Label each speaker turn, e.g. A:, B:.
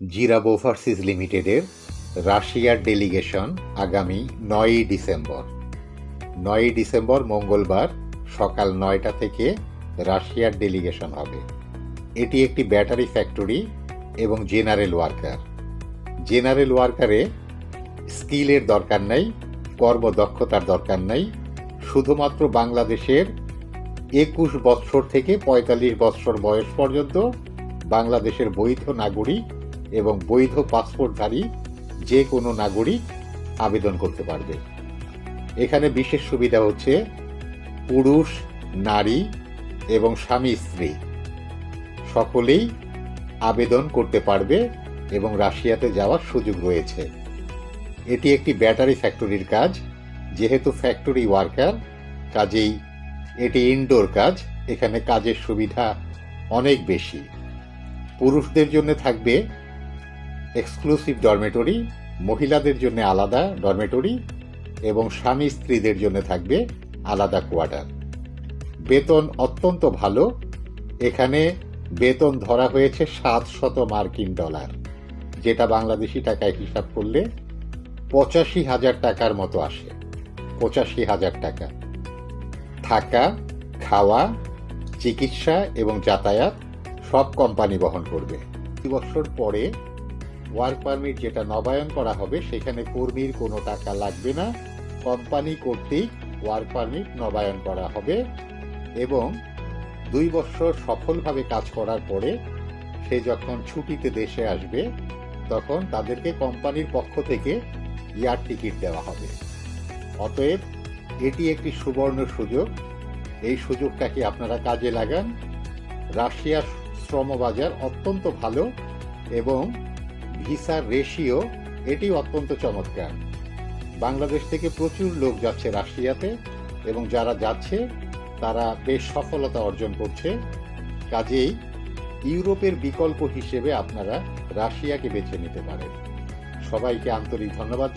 A: জিরাব overseas লিমিটেডের রাশিয়ার delegation আগামী নয়ই ডিসেম্বর। নয়ই ডিসেম্বর মঙ্গলবার সকাল নয়টা থেকে রাশিয়ার ডেলিগেশন হবে। এটি একটি ব্যাটারি ফ্যাক্টরি এবং জেনারেল ওয়ার্কার। জেনারেল ওয়ার্কারে স্কিলের দরকার নেই, কর্মদক্ষতার দরকার নেই। শুধুমাত্র বাংলাদেশের একুশ বৎসর থেকে পঁয়তাল্লিশ বৎসর বয়স পর্যন্ত বাংলাদেশের বৈধ নাগরিক এবং বৈধ পাসপোর্টধারী যে কোনো নাগরিক আবেদন করতে পারবে। এখানে বিশেষ সুবিধা হচ্ছে পুরুষ, নারী এবং স্বামী, স্ত্রী। সকলেই আবেদন করতে পারবে এবং রাশিয়াতে যাওয়ার সুযোগ রয়েছে। এটি একটি ব্যাটারি ফ্যাক্টরির কাজ, যেহেতু ফ্যাক্টরি ওয়ার্কার, কাজেই এটি ইনডোর কাজ, এখানে কাজের সুবিধা অনেক বেশি। পুরুষদের জন্য থাকবে এক্সক্লুসিভ ডরমেটরি মহিলাদের জন্য আলাদা ডরমেটরি এবং স্বামী স্ত্রীদের জন্য থাকবে আলাদা কোয়ার্টার বেতন অত্যন্ত ভালো। এখানে বেতন ধরা হয়েছে সাত শত মার্কিন ডলার। যেটা বাংলাদেশি টাকায় হিসাব করলে পঁচাশি হাজার টাকার মতো আসে। পঁচাশি হাজার টাকা। থাকা, খাওয়া, চিকিৎসা এবং যাতায়াত সব কোম্পানি বহন করবে। দুই বছর পরে ওয়ার্ক পারমিট যেটা নবায়ন করা হবে, সেখানে কর্মীর কোনো টাকা লাগবে না। কোম্পানি কর্তৃক ওয়ার্ক পারমিট নবায়ন করা হবে এবং দুই বছর সফলভাবে কাজ করার পরে সে যখন ছুটিতে দেশে আসবে, তখন তাদেরকে কোম্পানির পক্ষ থেকে ইয়ার টিকিট দেওয়া হবে। অতএব এটি একটি সুবর্ণ সুযোগ। এই সুযোগটাকে আপনারা কাজে লাগান? রাশিয়ার শ্রমবাজার অত্যন্ত ভালো এবং ভিসার রেশিও এটি অত্যন্ত চমৎকার। বাংলাদেশ থেকে প্রচুর লোক যাচ্ছে রাশিয়াতে এবং যারা যাচ্ছে, তারা বেশ সফলতা অর্জন করছে। কাজেই ইউরোপের বিকল্প হিসেবে আপনারা রাশিয়াকে বেছে নিতে পারেন। সবাইকে আন্তরিক ধন্যবাদ।